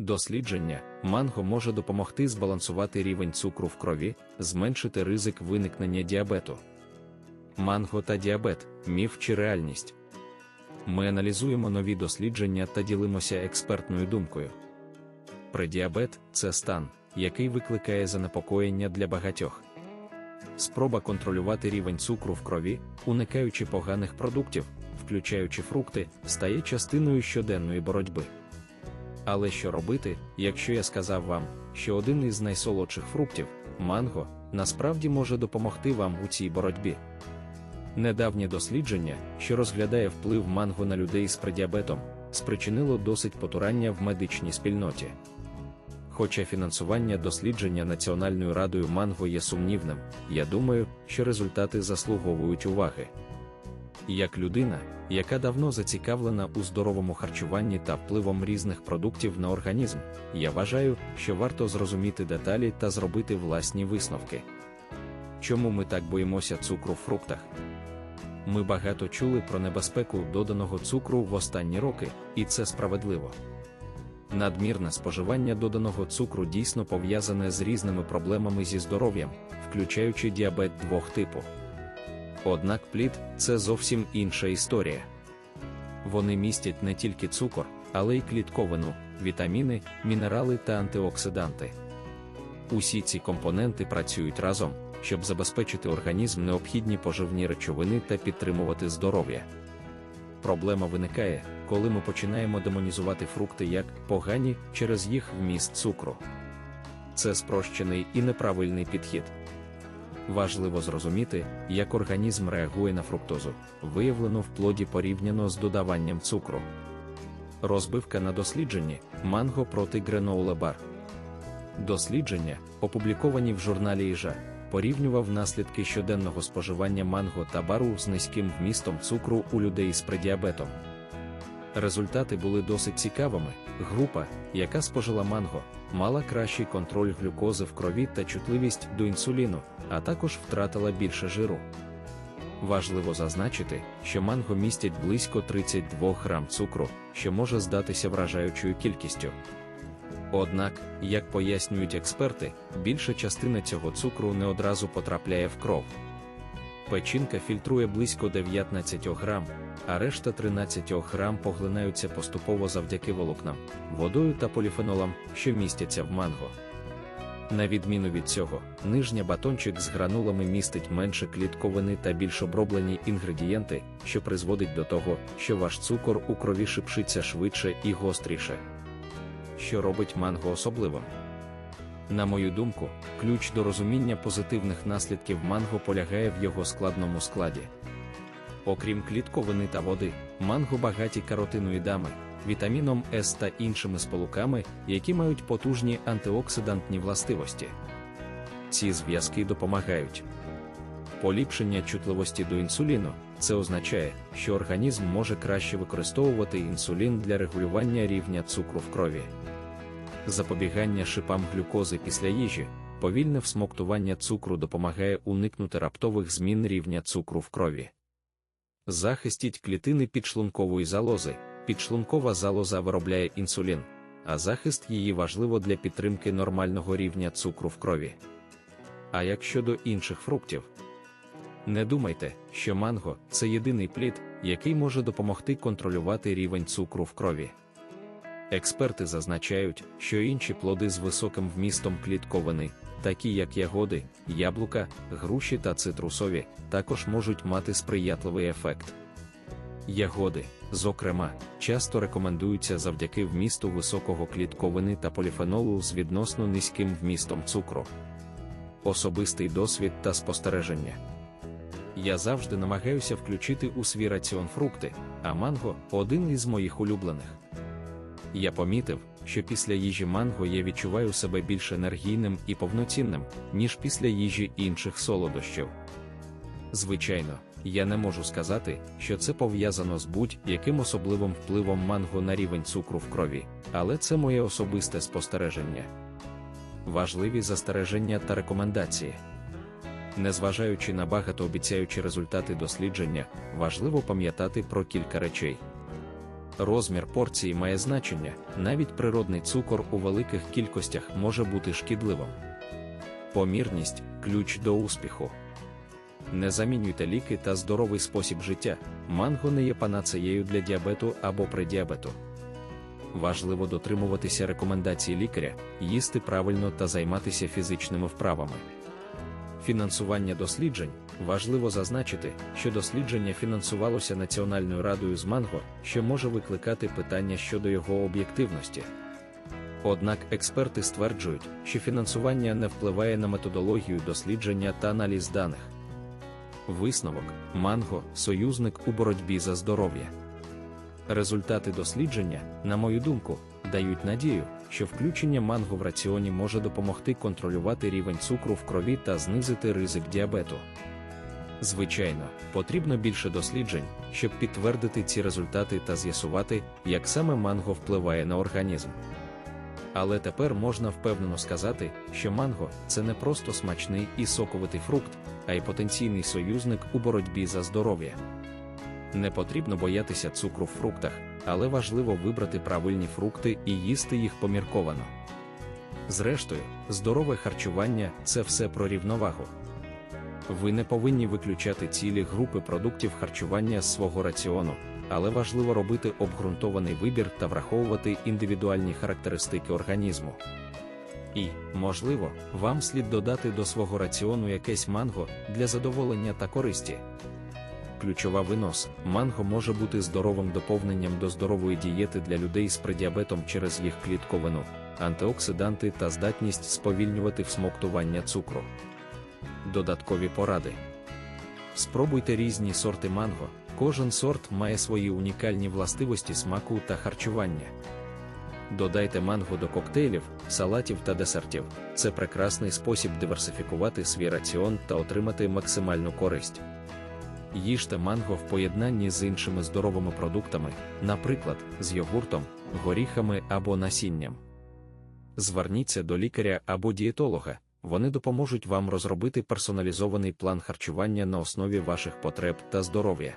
Дослідження манго може допомогти збалансувати рівень цукру в крові, зменшити ризик виникнення діабету. Манго та діабет міф чи реальність. Ми аналізуємо нові дослідження та ділимося експертною думкою. Предіабет це стан, який викликає занепокоєння для багатьох. Спроба контролювати рівень цукру в крові, уникаючи поганих продуктів, включаючи фрукти, стає частиною щоденної боротьби. Але що робити, якщо я сказав вам, що один із найсолодших фруктів манго, насправді може допомогти вам у цій боротьбі? Недавнє дослідження, що розглядає вплив манго на людей з предіабетом, спричинило досить потурання в медичній спільноті. Хоча фінансування дослідження Національною радою манго є сумнівним, я думаю, що результати заслуговують уваги. Як людина, яка давно зацікавлена у здоровому харчуванні та впливом різних продуктів на організм, я вважаю, що варто зрозуміти деталі та зробити власні висновки. Чому ми так боїмося цукру в фруктах? Ми багато чули про небезпеку доданого цукру в останні роки, і це справедливо. Надмірне споживання доданого цукру дійсно пов'язане з різними проблемами зі здоров'ям, включаючи діабет двох типу. Однак плід це зовсім інша історія. Вони містять не тільки цукор, але й клітковину, вітаміни, мінерали та антиоксиданти. Усі ці компоненти працюють разом, щоб забезпечити організм необхідні поживні речовини та підтримувати здоров'я. Проблема виникає, коли ми починаємо демонізувати фрукти як погані через їх вміст цукру. Це спрощений і неправильний підхід. Важливо зрозуміти, як організм реагує на фруктозу, виявлено в плоді порівняно з додаванням цукру. Розбивка на дослідженні манго проти греноуле-бар. Дослідження, опубліковані в журналі Іжа, порівнював наслідки щоденного споживання манго та бару з низьким вмістом цукру у людей з предіабетом. Результати були досить цікавими. Група, яка спожила манго, мала кращий контроль глюкози в крові та чутливість до інсуліну, а також втратила більше жиру. Важливо зазначити, що манго містять близько 32 грам цукру, що може здатися вражаючою кількістю. Однак, як пояснюють експерти, більша частина цього цукру не одразу потрапляє в кров. Печінка фільтрує близько 19 грам, а решта 13 грам поглинаються поступово завдяки волокнам, водою та поліфенолам, що містяться в манго. На відміну від цього, нижня батончик з гранулами містить менше клітковини та більш оброблені інгредієнти, що призводить до того, що ваш цукор у крові шипшиться швидше і гостріше. Що робить манго особливим? На мою думку, ключ до розуміння позитивних наслідків манго полягає в його складному складі. Окрім клітковини та води, манго багаті каротиноїдами, вітаміном С та іншими сполуками, які мають потужні антиоксидантні властивості. Ці зв'язки допомагають. Поліпшення чутливості до інсуліну це означає, що організм може краще використовувати інсулін для регулювання рівня цукру в крові. Запобігання шипам глюкози після їжі, повільне всмоктування цукру допомагає уникнути раптових змін рівня цукру в крові. Захистіть клітини підшлункової залози. Підшлункова залоза виробляє інсулін, а захист її важливо для підтримки нормального рівня цукру в крові. А як щодо інших фруктів, не думайте, що манго це єдиний плід, який може допомогти контролювати рівень цукру в крові. Експерти зазначають, що інші плоди з високим вмістом клітковини, такі як ягоди, яблука, груші та цитрусові, також можуть мати сприятливий ефект. Ягоди, зокрема, часто рекомендуються завдяки вмісту високого клітковини та поліфенолу з відносно низьким вмістом цукру. Особистий досвід та спостереження. Я завжди намагаюся включити у свій раціон фрукти, а манго один із моїх улюблених. Я помітив, що після їжі манго я відчуваю себе більш енергійним і повноцінним, ніж після їжі інших солодощів. Звичайно, я не можу сказати, що це пов'язано з будь-яким особливим впливом манго на рівень цукру в крові, але це моє особисте спостереження. Важливі застереження та рекомендації. Незважаючи на багатообіцяючі результати дослідження, важливо пам'ятати про кілька речей. Розмір порції має значення, навіть природний цукор у великих кількостях може бути шкідливим. Помірність ключ до успіху. Не замінюйте ліки та здоровий спосіб життя. Манго не є панацеєю для діабету або предіабету. Важливо дотримуватися рекомендацій лікаря, їсти правильно та займатися фізичними вправами. Фінансування досліджень важливо зазначити, що дослідження фінансувалося Національною радою з манго, що може викликати питання щодо його об'єктивності. Однак експерти стверджують, що фінансування не впливає на методологію дослідження та аналіз даних. Висновок манго союзник у боротьбі за здоров'я. Результати дослідження, на мою думку, дають надію, що включення манго в раціоні може допомогти контролювати рівень цукру в крові та знизити ризик діабету. Звичайно, потрібно більше досліджень, щоб підтвердити ці результати та з'ясувати, як саме манго впливає на організм. Але тепер можна впевнено сказати, що манго це не просто смачний і соковитий фрукт, а й потенційний союзник у боротьбі за здоров'я. Не потрібно боятися цукру в фруктах, але важливо вибрати правильні фрукти і їсти їх помірковано. Зрештою, здорове харчування це все про рівновагу. Ви не повинні виключати цілі групи продуктів харчування з свого раціону, але важливо робити обґрунтований вибір та враховувати індивідуальні характеристики організму. І, можливо, вам слід додати до свого раціону якесь манго для задоволення та користі. Ключова винос манго може бути здоровим доповненням до здорової дієти для людей з предіабетом через їх клітковину, антиоксиданти та здатність сповільнювати всмоктування цукру. Додаткові поради. Спробуйте різні сорти манго. Кожен сорт має свої унікальні властивості смаку та харчування. Додайте манго до коктейлів, салатів та десертів. Це прекрасний спосіб диверсифікувати свій раціон та отримати максимальну користь. Їжте манго в поєднанні з іншими здоровими продуктами, наприклад, з йогуртом, горіхами або насінням. Зверніться до лікаря або дієтолога, вони допоможуть вам розробити персоналізований план харчування на основі ваших потреб та здоров'я.